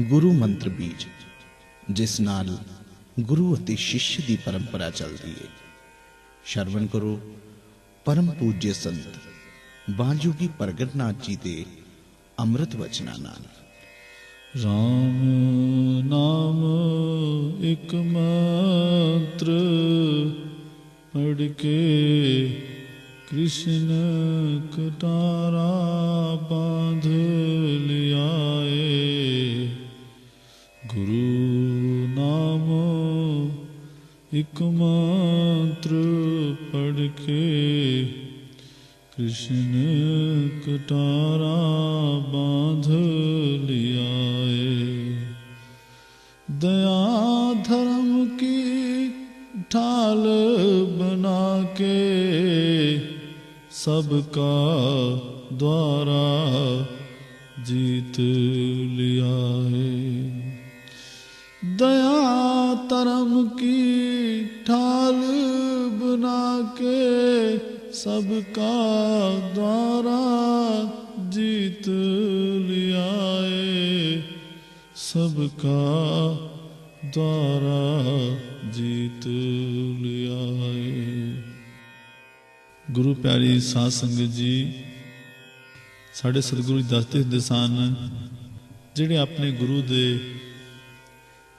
ਗੁਰੂ ਮੰਤਰ ਬੀਜ, ਜਿਸ ਨਾਲ ਗੁਰੂ ਅਤੇ ਸ਼ਿਸ਼ ਦੀ ਪਰੰਪਰਾ ਚੱਲਦੀ ਹੈ ਸ਼ਰਵਣ ਕਰੋ, ਪਰਮ ਪੂਜਯ ਸੰਤ ਬਾਜੂਗੀ ਪ੍ਰਗਟ ਨਾਥ ਜੀ ਦੇ ਅੰਮ੍ਰਿਤ ਵਚਨਾਂ ਨਾਲ। ਰਾਮ ਨਾਮ ਇੱਕ ਮੰਤਰ ਪੜ ਕ੍ਰਿਸ਼ਨ ਕਟਾਰਾ ਬਾਂਧ ਲਿਆਏ। ਗੁਰੂ ਨਾਮ ਇੱਕ ਮੰਤਰ ਪੜ ਕੇ ਕ੍ਰਿਸ਼ਨ ਕਟਾਰਾ ਬਾਂਧ ਲਿਆਏ ਦਇਆ ਧਰਮ ਕੀ ਢਾਲ ਬਣਾ ਕੇ ਸਭ ਕਾ ਦੁਆਰਾ ਧਰਮ ਕੀ ਢਾਲ ਬਣਾ ਕੇ ਸਭ ਕਾ ਦੁਆਰਾ ਜੀਤ ਲਿਆਏ? ਸਭ ਕਾ ਦੁਆਰਾ ਜੀਤ ਲਿਆਏ। ਗੁਰੂ ਪਿਆਰੀ ਸਾਧ ਸੰਗਤ ਜੀ, ਸਾਡੇ ਸਤਿਗੁਰੂ ਜੀ ਦੱਸਦੇ ਹੁੰਦੇ ਸਨ, ਜਿਹੜੇ ਆਪਣੇ ਗੁਰੂ ਦੇ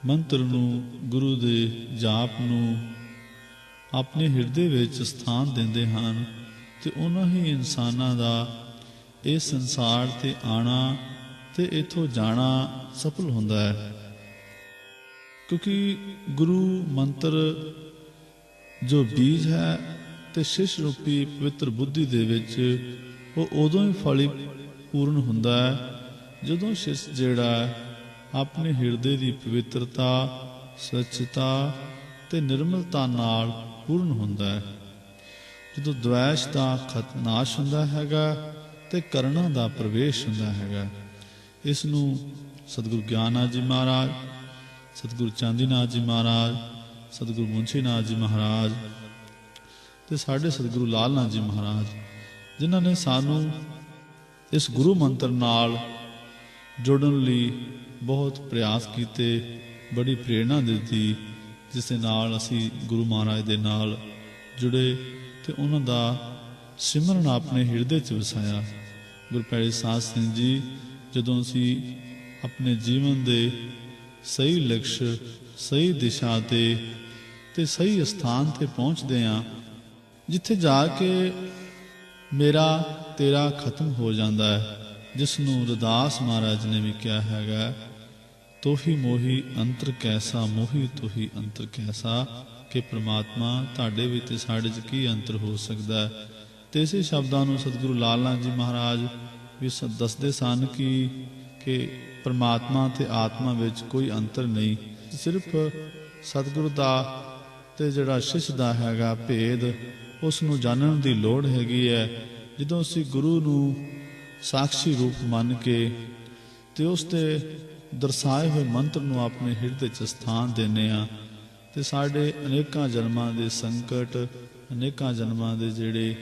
ਮੰਤਰ ਨੂੰ, ਗੁਰੂ ਦੇ ਜਾਪ ਨੂੰ ਆਪਣੇ ਹਿਰਦੇ ਵਿੱਚ ਸਥਾਨ ਦਿੰਦੇ ਹਨ ਤੇ ਉਹਨਾਂ ਹੀ ਇਨਸਾਨਾਂ ਦਾ ਇਹ ਸੰਸਾਰ ਤੇ ਆਣਾ ਤੇ ਇਥੋਂ ਜਾਣਾ ਸਫਲ ਹੁੰਦਾ ਹੈ। ਕਿਉਂਕਿ ਗੁਰੂ ਮੰਤਰ ਜੋ ਬੀਜ ਹੈ ਤੇ ਸ਼ਿਸ਼ ਰੂਪੀ ਪਵਿੱਤਰ ਬੁੱਧੀ ਦੇ ਵਿੱਚ ਉਹ ਉਦੋਂ ਹੀ ਫਲੀ ਪੂਰਨ ਹੁੰਦਾ ਹੈ ਜਦੋਂ ਸ਼ਿਸ਼ ਜਿਹੜਾ ਆਪਣੇ ਹਿਰਦੇ ਦੀ ਪਵਿੱਤਰਤਾ, ਸੱਚਤਾ ਤੇ ਨਿਰਮਲਤਾ ਨਾਲ ਪੂਰਨ ਹੁੰਦਾ ਹੈ। ਜਦੋਂ ਦ્વੈਸ਼ ਦਾ ਖਤਨਾਸ਼ ਹੁੰਦਾ ਹੈਗਾ ਤੇ ਕਰਣਾ ਦਾ ਪ੍ਰਵੇਸ਼ ਹੁੰਦਾ ਹੈਗਾ, ਇਸ ਨੂੰ ਸਤਿਗੁਰੂ ਗਿਆਨਾਥ ਜੀ ਮਹਾਰਾਜ, ਸਤਿਗੁਰੂ ਚਾਂਦੀਨਾਥ ਜੀ ਮਹਾਰਾਜ, ਸਤਿਗੁਰੂ ਮੁੰਸ਼ੀਨਾਥ ਜੀ ਮਹਾਰਾਜ ਤੇ ਸਾਡੇ ਸਤਿਗੁਰੂ ਲਾਲਨਾਥ ਜੀ ਮਹਾਰਾਜ, ਜਿਨ੍ਹਾਂ ਨੇ ਸਾਨੂੰ ਇਸ ਗੁਰੂ ਮੰਤਰ ਨਾਲ ਜੁੜਨ ਲਈ ਬਹੁਤ ਪ੍ਰਯਾਸ ਕੀਤੇ, ਬੜੀ ਪ੍ਰੇਰਣਾ ਦਿੱਤੀ, ਜਿਸ ਦੇ ਨਾਲ ਅਸੀਂ ਗੁਰੂ ਮਹਾਰਾਜ ਦੇ ਨਾਲ ਜੁੜੇ ਤੇ ਉਹਨਾਂ ਦਾ ਸਿਮਰਨ ਆਪਣੇ ਹਿਰਦੇ 'ਚ ਵਸਾਇਆ। ਗੁਰਪੈਰੀ ਸਾਧ ਸਿੰਘ ਜੀ, ਜਦੋਂ ਅਸੀਂ ਆਪਣੇ ਜੀਵਨ ਦੇ ਸਹੀ ਲਕਸ਼, ਸਹੀ ਦਿਸ਼ਾ ਤੇ ਤੇ ਸਹੀ ਸਥਾਨ ਤੇ ਪਹੁੰਚਦੇ ਆ ਜਿੱਥੇ ਜਾ ਕੇ ਮੇਰਾ ਤੇਰਾ ਖਤਮ ਹੋ ਜਾਂਦਾ ਹੈ। ਜਿਸ ਨੂੰ ਰਦਾਸ ਮਹਾਰਾਜ ਨੇ ਵੀ ਕਿਹਾ ਹੈਗਾ, ਤੋਹੀ ਮੋਹੀ ਅੰਤਰ ਕੈਸਾ, ਮੋਹੀ ਤੋਹੀ ਅੰਤਰ ਕੈਸਾ, ਕਿ ਪ੍ਰਮਾਤਮਾ ਤੁਹਾਡੇ ਵਿੱਚ ਤੇ ਸਾਡੇ 'ਚ ਕੀ ਅੰਤਰ ਹੋ ਸਕਦਾ? ਹੈ ਤੇ ਇਸੇ ਸ਼ਬਦਾਂ ਨੂੰ ਸਤਿਗੁਰੂ ਲਾਲ ਨਾਥ ਜੀ ਮਹਾਰਾਜ ਵੀ ਸ- ਦੱਸਦੇ ਸਨ ਕਿ ਕਿ ਪ੍ਰਮਾਤਮਾ ਤੇ ਆਤਮਾ ਵਿੱਚ ਕੋਈ ਅੰਤਰ ਨਹੀਂ। ਸਿਰਫ ਸਤਿਗੁਰੂ ਦਾ ਤੇ ਜਿਹੜਾ ਸ਼ਿਸ਼ ਦਾ ਹੈਗਾ ਭੇਦ, ਉਸ ਨੂੰ ਜਾਣਨ ਦੀ ਲੋੜ ਹੈਗੀ ਹੈ। ਜਦੋਂ ਅਸੀਂ ਗੁਰੂ ਨੂੰ ਸਾਖੀ ਰੂਪ ਮੰਨ ਕੇ ਤੇ ਉਸ ਤੇ ਦਰਸਾਏ ਹੋਏ ਮੰਤਰ ਨੂੰ ਆਪਣੇ ਹਿਰਦੇ 'ਚ ਸਥਾਨ ਦਿੰਨੇ ਆ ਤੇ ਸਾਡੇ ਅਨੇਕਾਂ ਜਨਮਾਂ ਦੇ ਸੰਕਟ, ਅਨੇਕਾਂ ਜਨਮਾਂ ਦੇ ਜਿਹੜੇ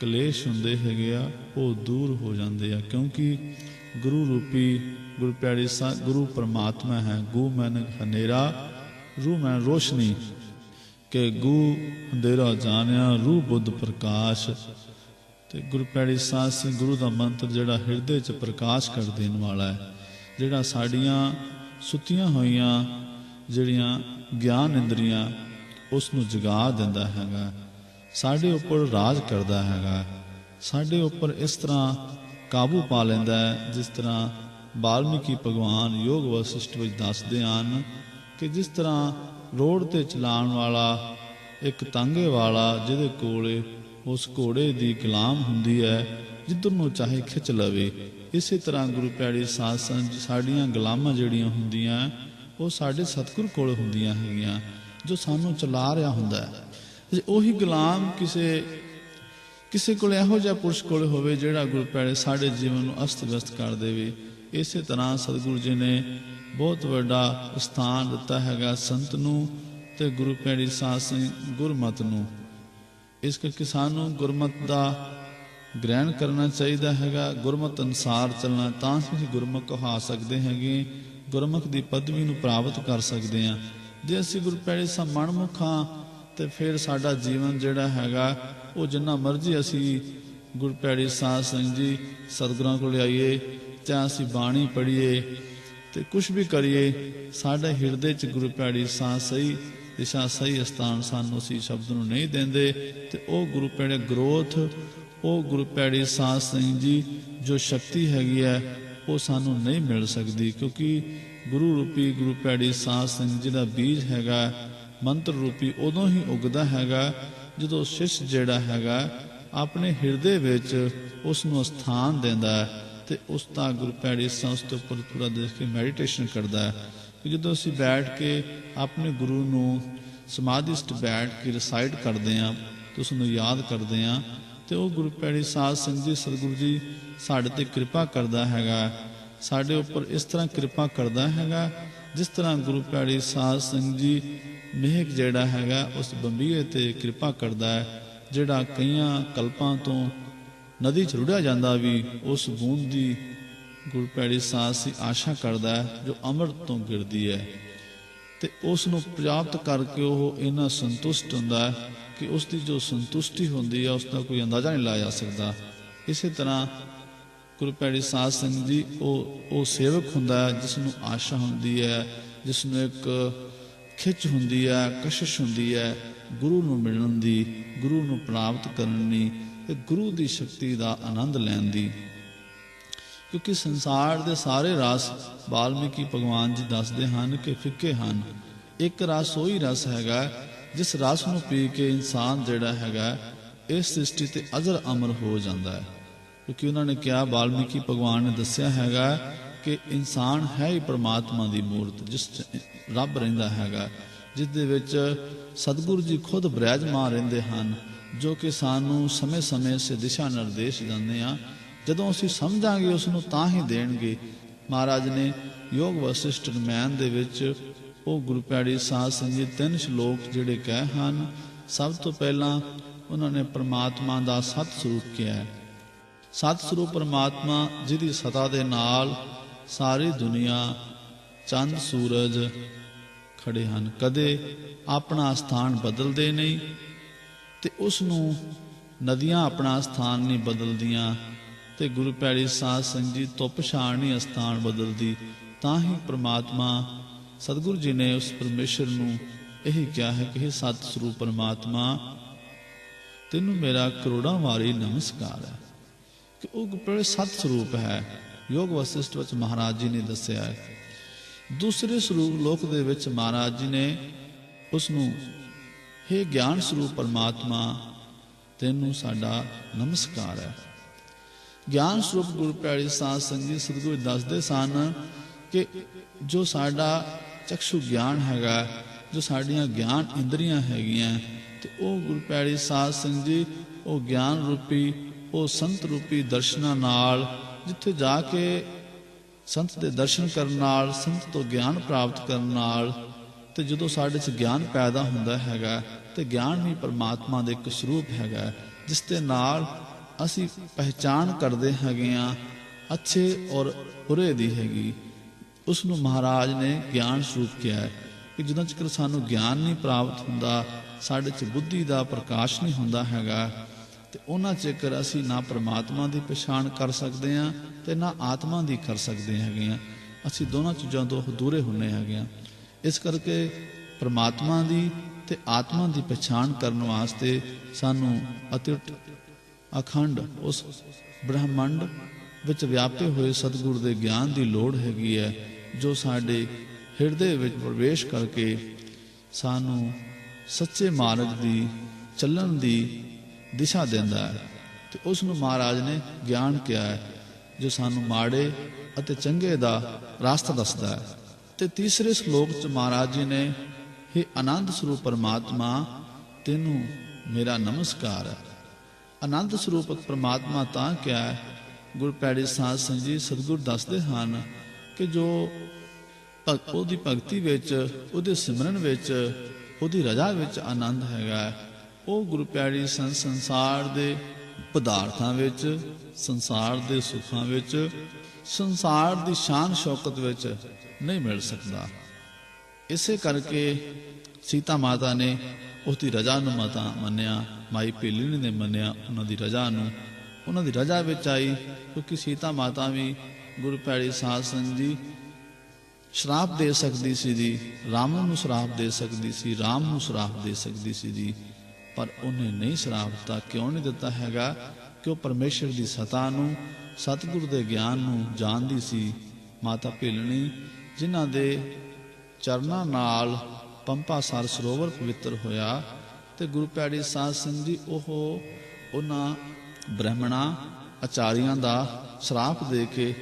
ਕਲੇਸ਼ ਹੁੰਦੇ ਹੈਗੇ ਆ, ਉਹ ਦੂਰ ਹੋ ਜਾਂਦੇ ਆ। ਕਿਉਂਕਿ ਗੁਰੂ ਰੂਪੀ, ਗੁਰੂ ਪਿਆਰੇ ਸਾ, ਗੁਰੂ ਪਰਮਾਤਮਾ ਹੈ। ਗੂ ਮਨ ਹਨੇਰਾ ਰੂ ਮੈਂ ਰੋਸ਼ਨੀ। ਕਿ ਗੂ ਹਨੇਰਾ ਜਾਣਿਆ ਰੂ ਬੁੱਧ ਪ੍ਰਕਾਸ਼। ਤੇ ਗੁਰੂ ਪਿਆਰੀ ਸਾਧ ਸਿੰਘ ਗੁਰੂ ਦਾ ਮੰਤਰ ਜਿਹੜਾ ਹਿਰਦੇ 'ਚ ਪ੍ਰਕਾਸ਼ ਕਰ ਦੇਣ ਵਾਲਾ ਹੈ, ਜਿਹੜਾ ਸਾਡੀਆਂ ਸੁੱਤੀਆਂ ਹੋਈਆਂ ਜਿਹੜੀਆਂ ਗਿਆਨ ਇੰਦਰੀਆਂ ਉਸ ਨੂੰ ਜਗਾ ਦਿੰਦਾ ਹੈਗਾ, ਸਾਡੇ ਉੱਪਰ ਰਾਜ ਕਰਦਾ ਹੈਗਾ, ਸਾਡੇ ਉੱਪਰ ਇਸ ਤਰ੍ਹਾਂ ਕਾਬੂ ਪਾ ਲੈਂਦਾ ਹੈ, ਜਿਸ ਤਰ੍ਹਾਂ ਬਾਲਮੀਕੀ ਭਗਵਾਨ ਯੋਗ ਵਸਿਸ਼ਟ ਵਿੱਚ ਦੱਸਦੇ ਹਨ ਕਿ ਜਿਸ ਤਰ੍ਹਾਂ ਰੋਡ ਤੇ ਚਲਾਉਣ ਵਾਲਾ ਇੱਕ ਤਾਂਗੇ ਵਾਲਾ ਜਿਹਦੇ ਕੋਲੇ ਉਸ ਘੋੜੇ ਦੀ ਗੁਲਾਮ ਹੁੰਦੀ ਹੈ, ਜਿੱਧਰ ਨੂੰ ਚਾਹੇ ਖਿੱਚ ਲਵੇ। ਇਸੇ ਤਰ੍ਹਾਂ ਗੁਰੂ ਪਿਆਰੀ ਸਾਧ ਸੰਗਤ ਸਾਡੀਆਂ ਗੁਲਾਮਾਂ ਜਿਹੜੀਆਂ ਹੁੰਦੀਆਂ, ਉਹ ਸਾਡੇ ਸਤਿਗੁਰ ਕੋਲ ਹੁੰਦੀਆਂ ਹੈਗੀਆਂ, ਜੋ ਸਾਨੂੰ ਚਲਾ ਰਿਹਾ ਹੁੰਦਾ ਹੈ। ਜੇ ਉਹੀ ਗੁਲਾਮ ਕਿਸੇ ਕਿਸੇ ਕੋਲ ਇਹੋ ਜਿਹਾ ਪੁਰਸ਼ ਕੋਲ ਹੋਵੇ ਜਿਹੜਾ ਗੁਰੂ ਪਿਆਰੇ ਸਾਡੇ ਜੀਵਨ ਨੂੰ ਅਸਤ-ਵਿਅਸਤ ਕਰ ਦੇਵੇ। ਇਸੇ ਤਰ੍ਹਾਂ ਸਤਿਗੁਰੂ ਜੀ ਨੇ ਬਹੁਤ ਵੱਡਾ ਸਥਾਨ ਦਿੱਤਾ ਹੈਗਾ ਸੰਤ ਨੂੰ ਤੇ ਗੁਰੂ ਪਿਆਰੀ ਸਾਧ ਸਿੰਘ ਗੁਰਮਤ ਨੂੰ। ਇਸ ਕਰਕੇ ਸਾਨੂੰ ਗੁਰਮਤ ਦਾ ਗ੍ਰਹਿਣ ਕਰਨਾ ਚਾਹੀਦਾ ਹੈਗਾ, ਗੁਰਮਤ ਅਨਸਾਰ ਚੱਲਣਾ, ਤਾਂ ਅਸੀਂ ਗੁਰਮੁਖ ਕਹਾ ਸਕਦੇ ਹੈਗੇ ਗੁਰਮੁਖ ਦੀ ਪਦਵੀ ਨੂੰ ਪ੍ਰਾਪਤ ਕਰ ਸਕਦੇ ਹਾਂ। ਜੇ ਅਸੀਂ ਗੁਰੂ ਪਿਆਰੇ ਸਾਹਿਬ ਮਨਮੁਖ ਹਾਂ, ਤੇ ਫਿਰ ਸਾਡਾ ਜੀਵਨ ਜਿਹੜਾ ਹੈਗਾ, ਉਹ ਜਿੰਨਾ ਮਰਜ਼ੀ ਅਸੀਂ ਗੁਰਪੈੜੀ ਪਿਆਰੇ ਸਾਧ ਸਿੰਘ ਜੀ ਸਤਿਗੁਰਾਂ ਕੋਲ ਆਈਏ, ਜਾਂ ਅਸੀਂ ਬਾਣੀ ਪੜ੍ਹੀਏ, ਤੇ ਕੁਝ ਵੀ ਕਰੀਏ, ਸਾਡੇ ਹਿਰਦੇ 'ਚ ਗੁਰਪੈੜੀ ਪਿਆਰੀ ਸਾਹ ਸਹੀ ਦਿਸ਼ਾ ਸਹੀ ਸਥਾਨ ਸਾਨੂੰ ਅਸੀਂ ਸ਼ਬਦ ਨੂੰ ਨਹੀਂ ਦਿੰਦੇ। ਤੇ ਉਹ ਗੁਰੂ ਪਿਆਰੇ ਗਰੋਥ, ਉਹ ਗੁਰੂ ਪਿਆਰੀ ਸਾਹ ਸਿੰਘ ਜੀ, ਜੋ ਸ਼ਕਤੀ ਹੈਗੀ ਹੈ, ਉਹ ਸਾਨੂੰ ਨਹੀਂ ਮਿਲ ਸਕਦੀ। ਕਿਉਂਕਿ ਗੁਰੂ ਰੂਪੀ, ਗੁਰੂ ਪਿਆਰੀ ਸਾਹ ਸਿੰਘ ਜੀ ਦਾ ਬੀਜ ਹੈਗਾ, ਮੰਤਰ ਰੂਪੀ ਉਦੋਂ ਹੀ ਉਗਦਾ ਹੈਗਾ, ਜਦੋਂ ਸ਼ਿਸ਼ ਜਿਹੜਾ ਹੈਗਾ, ਆਪਣੇ ਹਿਰਦੇ ਵਿੱਚ ਉਸ ਨੂੰ ਸਥਾਨ ਦਿੰਦਾ ਹੈ ਤੇ ਉਸ ਦਾ ਗੁਰੂ ਪਿਆਰੀ ਸੰਸ ਦੇ ਉੱਪਰ ਪੂਰਾ ਦੇਖ ਕੇ ਮੈਡੀਟੇਸ਼ਨ ਕਰਦਾ ਹੈ। ਕਿ ਜਦੋਂ ਅਸੀਂ ਬੈਠ ਕੇ ਆਪਣੇ ਗੁਰੂ ਨੂੰ ਸਮਾਧਿਸਟ ਬੈਠ ਕੇ ਰਿਸਾਈਡ ਕਰਦੇ ਆਂ ਤੇ ਉਸ ਨੂੰ ਯਾਦ ਕਰਦੇ ਆਂ ਤੇ ਉਹ ਗੁਰੂ ਪਿਆਰੀ ਸਾਧ ਸਿੰਘ ਜੀ, ਸਤਿਗੁਰੂ ਜੀ ਸਾਡੇ ਤੇ ਕਿਰਪਾ ਕਰਦਾ ਹੈਗਾ, ਸਾਡੇ ਉੱਪਰ ਇਸ ਤਰ੍ਹਾਂ ਕਿਰਪਾ ਕਰਦਾ ਹੈਗਾ, ਜਿਸ ਤਰ੍ਹਾਂ ਗੁਰੂ ਪਿਆਰੀ ਸਾਧ ਸਿੰਘ ਜੀ ਮਿਹਕ ਜਿਹੜਾ ਹੈਗਾ, ਉਸ ਬੰਬੀਏ ਤੇ ਕਿਰਪਾ ਕਰਦਾ ਹੈ, ਜਿਹੜਾ ਕਈਆਂ ਕਲਪਾਂ ਤੋਂ ਨਦੀ ਚ ਰੁੜਿਆ ਜਾਂਦਾ ਵੀ ਉਸ ਬੂੰਦ ਦੀ ਗੁਰ ਪਿਆਰੀ ਸਾਸ ਦੀ ਆਸ਼ਾ ਕਰਦਾ ਹੈ ਜੋ ਅੰਮ੍ਰਿਤ ਤੋਂ ਗਿਰਦੀ ਹੈ। ਤੇ ਉਸ ਨੂੰ ਪ੍ਰਾਪਤ ਕਰਕੇ ਉਹ ਇੰਨਾ ਸੰਤੁਸ਼ਟ ਹੁੰਦਾ ਹੈ ਕਿ ਉਸ ਦੀ ਜੋ ਸੰਤੁਸ਼ਟੀ ਹੁੰਦੀ ਹੈ ਉਸ ਦਾ ਕੋਈ ਅੰਦਾਜ਼ਾ ਨਹੀਂ ਲਾਇਆ ਜਾ ਸਕਦਾ। ਇਸੇ ਤਰ੍ਹਾਂ ਗੁਰੂ ਪਿਆਰੀ ਸਾਧ ਸਿੰਘ ਜੀ, ਉਹ ਉਹ ਸੇਵਕ ਹੁੰਦਾ ਹੈ, ਜਿਸ ਨੂੰ ਆਸ਼ਾ ਹੁੰਦੀ ਹੈ, ਜਿਸ ਨੂੰ ਇੱਕ ਖਿੱਚ ਹੁੰਦੀ ਹੈ, ਕਸ਼ਿਸ਼ ਹੁੰਦੀ ਹੈ, ਗੁਰੂ ਨੂੰ ਮਿਲਣ ਦੀ, ਗੁਰੂ ਨੂੰ ਪ੍ਰਾਪਤ ਕਰਨ ਦੀ ਤੇ ਗੁਰੂ ਦੀ ਸ਼ਕਤੀ ਦਾ ਆਨੰਦ ਲੈਣ ਦੀ। ਕਿਉਂਕਿ ਸੰਸਾਰ ਦੇ ਸਾਰੇ ਰਸ ਬਾਲਮੀਕੀ ਭਗਵਾਨ ਜੀ ਦੱਸਦੇ ਹਨ ਕਿ ਫਿੱਕੇ ਹਨ। ਇੱਕ ਰਸ ਉਹੀ ਰਸ ਹੈਗਾ ਜਿਸ ਰਸ ਨੂੰ ਪੀ ਕੇ ਇਨਸਾਨ ਜਿਹੜਾ ਹੈਗਾ ਇਸ ਸ੍ਰਿਸ਼ਟੀ ਤੇ ਅਜ਼ਰ ਅਮਰ ਹੋ ਜਾਂਦਾ ਹੈ। ਕਿਉਂਕਿ ਉਹਨਾਂ ਨੇ ਕਿਹਾ ਬਾਲਮੀਕੀ ਭਗਵਾਨ ਨੇ ਦੱਸਿਆ ਹੈਗਾ ਕਿ ਇਨਸਾਨ ਹੈ ਹੀ ਪ੍ਰਮਾਤਮਾ ਦੀ ਮੂਰਤ, ਜਿਸ ਰੱਬ ਰਹਿੰਦਾ ਹੈਗਾ, ਜਿਸ ਦੇ ਵਿੱਚ ਸਤਿਗੁਰੂ ਜੀ ਖੁਦ ਬਿਰਾਜਮਾਨ ਰਹਿੰਦੇ ਹਨ, ਜੋ ਕਿ ਸਾਨੂੰ ਸਮੇਂ-ਸਮੇਂ ਸੇ ਦਿਸ਼ਾ ਨਿਰਦੇਸ਼ ਦਿੰਦੇ ਆ ਜਦੋਂ ਅਸੀਂ ਸਮਝਾਂਗੇ, ਉਸ ਨੂੰ ਤਾਂ ਹੀ ਦੇਣਗੇ। ਮਹਾਰਾਜ ਨੇ ਯੋਗ ਵਸਿਸ਼ਟ ਰਮਾਇਣ ਦੇ ਵਿੱਚ ਉਹ ਗੁਰੂ ਪਿਆਰੀ ਸਾਧ ਸਿੰਘ ਜੀ ਤਿੰਨ ਸ਼ਲੋਕ ਜਿਹੜੇ ਕਹੇ ਹਨ, ਸਭ ਤੋਂ ਪਹਿਲਾਂ ਉਹਨਾਂ ਨੇ ਪ੍ਰਮਾਤਮਾ ਦਾ ਸਤ ਸਰੂਪ ਕਿਹਾ ਹੈ। ਸਤ ਸਰੂਪ ਪਰਮਾਤਮਾ ਜਿਹਦੀ ਸਤਾ ਦੇ ਨਾਲ ਸਾਰੀ ਦੁਨੀਆ, ਚੰਦ, ਸੂਰਜ ਖੜੇ ਹਨ। ਕਦੇ ਆਪਣਾ ਸਥਾਨ ਬਦਲਦੇ ਨਹੀਂ ਤੇ ਉਸ ਨੂੰ ਨਦੀਆਂ ਆਪਣਾ ਸਥਾਨ ਨਹੀਂ ਬਦਲਦੀਆਂ। ਤੇ ਗੁਰੂ ਪਿਆਰੀ ਸਾਧ ਸਿੰਘ ਜੀ ਤੋਂ ਪਛਾਣ ਨਹੀਂ ਸਥਾਨ ਬਦਲਦੀ, ਤਾਂ ਹੀ ਪ੍ਰਮਾਤਮਾ ਸਤਿਗੁਰੂ ਜੀ ਨੇ ਉਸ ਪਰਮੇਸ਼ਰ ਨੂੰ ਇਹ ਕਿਹਾ ਹੈ ਕਿ ਇਹ ਸਤ ਸਰੂਪ ਪਰਮਾਤਮਾ, ਤੈਨੂੰ ਮੇਰਾ ਕਰੋੜਾਂ ਵਾਰੀ ਨਮਸਕਾਰ ਹੈ ਕਿ ਉਹ ਗੁਪਰੇ ਸਤ ਸਰੂਪ ਹੈ। ਯੋਗ ਵਸਿਸ਼ਟ ਵਿੱਚ ਮਹਾਰਾਜ ਜੀ ਨੇ ਦੱਸਿਆ ਹੈ। ਦੂਸਰੇ ਸਰੂਪ ਲੋਕ ਦੇ ਵਿੱਚ ਮਹਾਰਾਜ ਜੀ ਨੇ ਉਸ ਨੂੰ हे ਗਿਆਨ ਸਰੂਪ ਪਰਮਾਤਮਾ, ਤੈਨੂੰ ਸਾਡਾ ਨਮਸਕਾਰ ਹੈ। ਗਿਆਨ ਸਰੂਪ ਗੁਰੂ ਪਿਆਰੀ ਸਾਧ ਸੰਗਤ ਜੀ ਸਤਿਗੁਰੂ ਦੱਸਦੇ ਸਨ ਕਿ ਜੋ ਸਾਡਾ ਚਕਸ਼ੂ ਗਿਆਨ ਹੈਗਾ, ਜੋ ਸਾਡੀਆਂ ਗਿਆਨ ਇੰਦਰੀਆਂ ਹੈਗੀਆਂ, ਤੇ ਉਹ ਗੁਰੂ ਪਿਆਰੀ ਸਾਧ ਸੰਗਤ ਜੀ, ਉਹ ਗਿਆਨ ਰੂਪੀ, ਉਹ ਸੰਤ ਰੂਪੀ ਦਰਸ਼ਨਾਂ ਨਾਲ, ਜਿੱਥੇ ਜਾ ਕੇ ਸੰਤ ਦੇ ਦਰਸ਼ਨ ਕਰਨ ਨਾਲ, ਸੰਤ ਤੋਂ ਗਿਆਨ ਪ੍ਰਾਪਤ ਕਰਨ ਨਾਲ, ਤੇ ਜਦੋਂ ਸਾਡੇ 'ਚ ਗਿਆਨ ਪੈਦਾ ਹੁੰਦਾ ਹੈਗਾ, ਤੇ ਗਿਆਨ ਵੀ ਪਰਮਾਤਮਾ ਦੇ ਇੱਕ ਸਰੂਪ ਹੈਗਾ, ਜਿਸ ਦੇ ਨਾਲ ਅਸੀਂ ਪਹਿਚਾਨ ਕਰਦੇ ਹੈਗੇ ਆ ਅੱਛੇ ਔਰ ਬੁਰੇ ਦੀ ਹੈਗੀ। ਉਸ ਨੂੰ ਮਹਾਰਾਜ ਨੇ ਗਿਆਨ ਸਰੂਪ ਕਿਹਾ ਹੈ ਕਿ ਜਦੋਂ ਤੱਕ ਸਾਨੂੰ ਗਿਆਨ ਨਹੀਂ ਪ੍ਰਾਪਤ ਹੁੰਦਾ, ਸਾਡੇ 'ਚ ਬੁੱਧੀ ਦਾ ਪ੍ਰਕਾਸ਼ ਨਹੀਂ ਹੁੰਦਾ ਹੈਗਾ, ਤੇ ਉਹਨਾਂ ਚਿਕਰ ਅਸੀਂ ਨਾ ਪ੍ਰਮਾਤਮਾ ਦੀ ਪਛਾਣ ਕਰ ਸਕਦੇ ਹਾਂ ਤੇ ਨਾ ਆਤਮਾ ਦੀ ਕਰ ਸਕਦੇ ਹੈਗੇ ਆ ਅਸੀਂ ਦੋਨਾਂ ਚੀਜ਼ਾਂ ਤੋਂ ਦੂਰੇ ਹੁੰਨੇ ਹੈਗੇ ਆ ਇਸ ਕਰਕੇ ਪ੍ਰਮਾਤਮਾ ਦੀ ਤੇ ਆਤਮਾ ਦੀ ਪਛਾਣ ਕਰਨ ਵਾਸਤੇ ਸਾਨੂੰ ਅਤਿਟ ਅਖੰਡ, ਉਸ ਬ੍ਰਹਮੰਡ ਵਿੱਚ ਵਿਆਪੇ ਹੋਏ ਸਤਿਗੁਰ ਦੇ ਗਿਆਨ ਦੀ ਲੋੜ ਹੈਗੀ ਹੈ, ਜੋ ਸਾਡੇ ਹਿਰਦੇ ਵਿੱਚ ਪ੍ਰਵੇਸ਼ ਕਰਕੇ ਸਾਨੂੰ ਸੱਚੇ ਮਾਰਗ ਦੀ, ਚੱਲਣ ਦੀ ਦਿਸ਼ਾ ਦਿੰਦਾ ਹੈ। ਤੇ ਉਸ ਨੂੰ ਮਹਾਰਾਜ ਨੇ ਗਿਆਨ ਕਿਹਾ ਹੈ, ਜੋ ਸਾਨੂੰ ਮਾੜੇ ਅਤੇ ਚੰਗੇ ਦਾ ਰਸਤਾ ਦੱਸਦਾ ਹੈ। ਤੇ ਤੀਸਰੇ ਸ਼ਲੋਕ ਚ ਮਹਾਰਾਜ ਜੀ ਨੇ हे ਆਨੰਦ ਸਰੂਪ ਪਰਮਾਤਮਾ, ਤੈਨੂੰ ਮੇਰਾ ਨਮਸਕਾਰ ਹੈ। ਆਨੰਦ ਸਰੂਪ ਪਰਮਾਤਮਾ ਤਾਂ ਕਿਹਾ ਹੈ? ਗੁਰ ਪਿਆਰੇ ਸਾਧ ਸੰਗਤ ਜੀ ਸਤਿਗੁਰ ਦੱਸਦੇ ਹਨ ਕਿ ਜੋ ਭਗਤ ਉਹਦੀ ਭਗਤੀ ਵਿੱਚ, ਉਹਦੇ ਸਿਮਰਨ ਵਿੱਚ, ਉਹਦੀ ਰਜ਼ਾ ਵਿੱਚ ਆਨੰਦ ਹੈਗਾ ਉਹ ਗੁਰੂ ਪਿਆਰੀ ਸੰਤ ਸੰਸਾਰ ਦੇ ਪਦਾਰਥਾਂ ਵਿੱਚ, ਸੰਸਾਰ ਦੇ ਸੁੱਖਾਂ ਵਿੱਚ, ਸੰਸਾਰ ਦੀ ਸ਼ਾਨ ਸ਼ੌਕਤ ਵਿੱਚ ਨਹੀਂ ਮਿਲ ਸਕਦਾ। ਇਸੇ ਕਰਕੇ ਸੀਤਾ ਮਾਤਾ ਨੇ ਉਸ ਦੀ ਰਜਾ ਨੂੰ ਮਤਾ ਮੰਨਿਆ, ਮਾਈ ਭੇਲਿਨੀ ਨੇ ਮੰਨਿਆ, ਉਹਨਾਂ ਦੀ ਰਜਾ ਨੂੰ। ਉਹਨਾਂ ਦੀ ਰਜਾ ਵਿੱਚ ਆਈ, ਕਿਉਂਕਿ ਸੀਤਾ ਮਾਤਾ ਵੀ ਗੁਰੂ ਪਿਆਰੀ ਸਾਧ ਸੰਗਤ ਜੀ ਸ਼ਰਾਪ ਦੇ ਸਕਦੀ ਸੀ ਜੀ, ਰਾਮ ਨੂੰ ਸ਼ਰਾਪ ਦੇ ਸਕਦੀ ਸੀ, ਰਾਮ ਨੂੰ ਸ਼ਰਾਪ ਦੇ ਸਕਦੀ ਸੀ ਜੀ। ਪਰ ਉਹਨੇ ਨਹੀਂ ਸ਼ਰਾਪ ਦਿੱਤਾ, ਕਿਉਂ ਨਹੀਂ ਦਿੱਤਾ ਹੈਗਾ? ਕਿ ਉਹ ਪਰਮੇਸ਼ਰ ਦੀ ਸਤਾ ਨੂੰ, ਸਤਿਗੁਰੂ ਦੇ ਗਿਆਨ ਨੂੰ ਜਾਣਦੀ ਸੀ? ਮਾਤਾ ਭੇਲਣੀ, ਜਿਨ੍ਹਾਂ ਦੇ ਚਰਨਾਂ ਨਾਲ ਪੰਪਾ ਸਰ ਸਰੋਵਰ ਪਵਿੱਤਰ ਹੋਇਆ ਤੇ ਗੁਰੂ ਪੈੜੀ ਸਾਧ ਸਿੰਘ ਜੀ, ਉਹ ਉਹਨਾਂ ਬ੍ਰਾਹਮਣਾ ਆਚਾਰੀਆਂ ਦਾ ਸ਼ਰਾਪ ਦੇ ਕੇ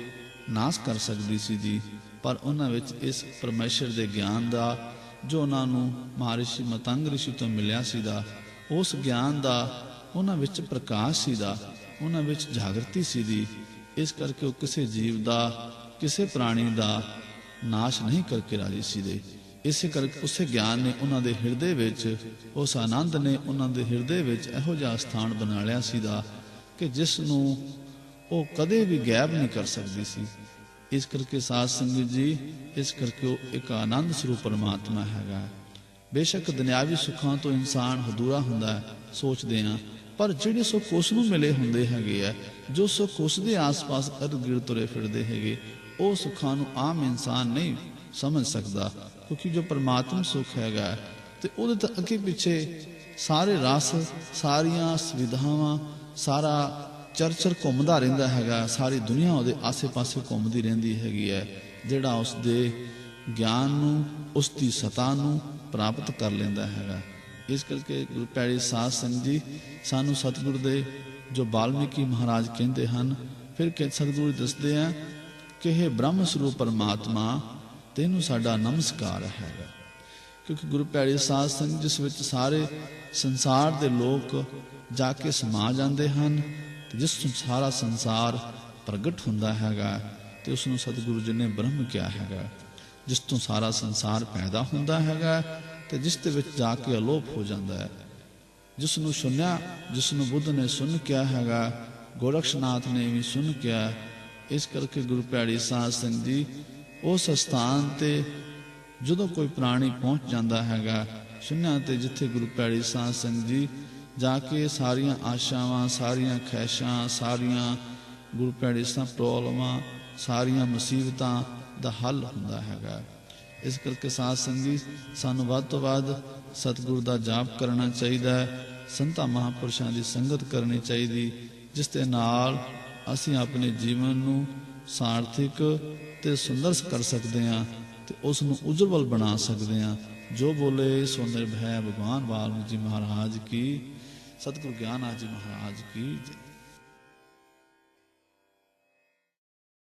ਨਾਸ਼ ਕਰ ਸਕਦੀ ਸੀ ਜੀ। ਪਰ ਉਹਨਾਂ ਵਿੱਚ ਇਸ ਪਰਮੇਸ਼ਰ ਦੇ ਗਿਆਨ ਦਾ ਜੋ ਉਹਨਾਂ ਨੂੰ ਮਹਾਰਿਸ਼ੀ ਮਤੰਗ ਰਿਸ਼ੀ ਤੋਂ ਮਿਲਿਆ ਸੀ ਦਾ ਉਸ ਗਿਆਨ ਦਾ ਉਹਨਾਂ ਵਿੱਚ ਪ੍ਰਕਾਸ਼ ਸੀ ਦਾ ਉਹਨਾਂ ਵਿੱਚ ਜਾਗਰਤੀ ਸੀ ਦੀ ਇਸ ਕਰਕੇ ਉਹ ਕਿਸੇ ਜੀਵ ਦਾ, ਕਿਸੇ ਪ੍ਰਾਣੀ ਦਾ ਨਾਸ਼ ਨਹੀਂ ਕਰਕੇ ਰਾਜੀ ਸੀ ਦੇ ਇਸੇ ਕਰਕੇ ਉਸੇ ਗਿਆਨ ਨੇ ਉਹਨਾਂ ਦੇ ਹਿਰਦੇ ਵਿੱਚ, ਉਸ ਆਨੰਦ ਨੇ ਉਹਨਾਂ ਦੇ ਹਿਰਦੇ ਵਿੱਚ ਇਹੋ ਜਿਹਾ ਸਥਾਨ ਬਣਾ ਲਿਆ ਸੀ ਦਾ ਕਿ ਜਿਸ ਨੂੰ ਉਹ ਕਦੇ ਵੀ ਗਾਇਬ ਨਹੀਂ ਕਰ ਸਕਦੀ ਸੀ। ਇਸ ਕਰਕੇ ਸਾਧ ਸੰਗਤ ਜੀ, ਇਸ ਕਰਕੇ ਉਹ ਇੱਕ ਆਨੰਦ ਸਰੂਪ ਪਰਮਾਤਮਾ ਹੈਗਾ। ਬੇਸ਼ੱਕ ਦੁਨਿਆਵੀ ਸੁੱਖਾਂ ਤੋਂ ਇਨਸਾਨ ਹਦੂਰਾ ਹੁੰਦਾ ਹੈ, ਸੋਚਦੇ ਆ ਪਰ ਜਿਹੜੇ ਸੁੱਖ ਉਸ ਨੂੰ ਮਿਲੇ ਹੁੰਦੇ ਹੈਗੇ ਆ, ਜੋ ਸੁੱਖ ਉਸ ਦੇ ਆਸ-ਪਾਸ ਅਰਦ-ਗਿਰਦ ਤੁਰੇ ਫਿਰਦੇ ਹੈਗੇ, ਉਹ ਸੁੱਖਾਂ ਨੂੰ ਆਮ ਇਨਸਾਨ ਨਹੀਂ ਸਮਝ ਸਕਦਾ, ਕਿਉਂਕਿ ਜੋ ਪਰਮਾਤਮ ਸੁੱਖ ਹੈਗਾ, ਤੇ ਉਹਦੇ ਤਾਂ ਅੱਗੇ ਪਿੱਛੇ ਸਾਰੇ ਰਸ, ਸਾਰੀਆਂ ਸੁਵਿਧਾਵਾਂ, ਸਾਰਾ ਚਰਚਰ ਘੁੰਮਦਾ ਰਹਿੰਦਾ ਹੈਗਾ, ਸਾਰੀ ਦੁਨੀਆ ਉਹਦੇ ਆਸੇ-ਪਾਸੇ ਘੁੰਮਦੀ ਰਹਿੰਦੀ ਹੈਗੀ ਹੈ, ਜਿਹੜਾ ਉਸ ਦੇ ਗਿਆਨ ਨੂੰ ਉਸ ਦੀ ਸਤਾ ਨੂੰ ਪ੍ਰਾਪਤ ਕਰ ਲੈਂਦਾ ਹੈਗਾ। ਇਸ ਕਰਕੇ ਗੁਰੂ ਪਿਆਰੇ ਸਾਧ ਸੰਗਤ ਜੀ, ਸਾਨੂੰ ਸਤਿਗੁਰ ਦੇ ਜੋ ਬਾਲਮੀਕੀ ਮਹਾਰਾਜ ਕਹਿੰਦੇ ਹਨ, ਫਿਰ ਕਿ ਸਤਿਗੁਰੂ ਦੱਸਦੇ ਆ ਕਿ ਇਹ ਬ੍ਰਹਮ ਸਰੂਪ ਪਰਮਾਤਮਾ ਤੈਨੂੰ ਸਾਡਾ ਨਮਸਕਾਰ ਹੈਗਾ ਕਿਉਂਕਿ ਗੁਰੂ ਪਿਆਰੇ ਸਾਧ ਸੰਗਤ, ਜਿਸ ਵਿੱਚ ਸਾਰੇ ਸੰਸਾਰ ਦੇ ਲੋਕ ਜਾ ਕੇ ਸਮਾ ਜਾਂਦੇ ਹਨ, ਤੇ ਜਿਸ ਤੋਂ ਸਾਰਾ ਸੰਸਾਰ ਪ੍ਰਗਟ ਹੁੰਦਾ ਹੈਗਾ, ਤੇ ਉਸ ਨੂੰ ਸਤਿਗੁਰੂ ਜੀ ਨੇ ਬ੍ਰਹਮ ਕਿਹਾ ਹੈਗਾ। ਜਿਸ ਤੋਂ ਸਾਰਾ ਸੰਸਾਰ ਪੈਦਾ ਹੁੰਦਾ ਹੈਗਾ, ਤੇ ਜਿਸ ਦੇ ਵਿੱਚ ਜਾ ਕੇ ਅਲੋਪ ਹੋ ਜਾਂਦਾ ਹੈ। ਜਿਸ ਨੂੰ ਸੁਣਿਆ, ਜਿਸ ਨੂੰ ਬੁੱਧ ਨੇ ਸੁਣ ਕਿਹਾ ਹੈਗਾ ਗੋਰਖਸ਼ਨਾਥ ਨੇ ਵੀ ਸੁਣ ਕਿਹਾ। ਇਸ ਕਰਕੇ ਗੁਰੂ ਪਿਆਰੀ ਸਾਧ ਸੰਗਤ ਜੀ ਉਸ ਸਥਾਨ ਤੇ ਜਦੋਂ ਕੋਈ ਪ੍ਰਾਣੀ ਪਹੁੰਚ ਜਾਂਦਾ ਹੈਗਾ ਸੁਨਿਆ ਤੇ ਜਿੱਥੇ ਗੁਰੂ ਪਿਆਰੀ ਸਾਧ ਸੰਗਤ ਜੀ ਜਾ ਕੇ ਸਾਰੀਆਂ ਆਸ਼ਾਵਾਂ, ਸਾਰੀਆਂ ਖੈਸ਼ਾਂ ਸਾਰੀਆਂ ਗੁਰੂ ਪਿਆਰੀ ਸਾਧ ਪ੍ਰੋਬਲਮਾਂ, ਸਾਰੀਆਂ ਮੁਸੀਬਤਾਂ ਦਾ ਹੱਲ ਹੁੰਦਾ ਹੈਗਾ। ਇਸ ਕਰਕੇ ਸਾਧ ਸੰਗਤ ਜੀ, ਸਾਨੂੰ ਵੱਧ ਤੋਂ ਵੱਧ ਸਤਿਗੁਰੂ ਦਾ ਜਾਪ ਕਰਨਾ ਚਾਹੀਦਾ ਹੈ, ਸੰਤਾਂ ਮਹਾਪੁਰਸ਼ਾਂ ਦੀ ਸੰਗਤ ਕਰਨੀ ਚਾਹੀਦੀ, ਜਿਸ ਦੇ ਨਾਲ ਅਸੀਂ ਆਪਣੇ ਜੀਵਨ ਨੂੰ ਸਾਰਥਿਕ ਤੇ ਸੁੰਦਰ ਕਰ ਸਕਦੇ ਹਾਂ ਤੇ ਉਸ ਨੂੰ ਉਜਵਲ ਬਣਾ ਸਕਦੇ ਹਾਂ। ਜੋ ਬੋਲੇ ਸੋ ਨਿਰਭੈ ਭਗਵਾਨ ਵਾਲਮੀਕ ਜੀ ਮਹਾਰਾਜ ਕੀ, ਸਤਿਗੁਰੂ ਗਿਆਨ ਆਜ ਜੀ ਮਹਾਰਾਜ ਕੀ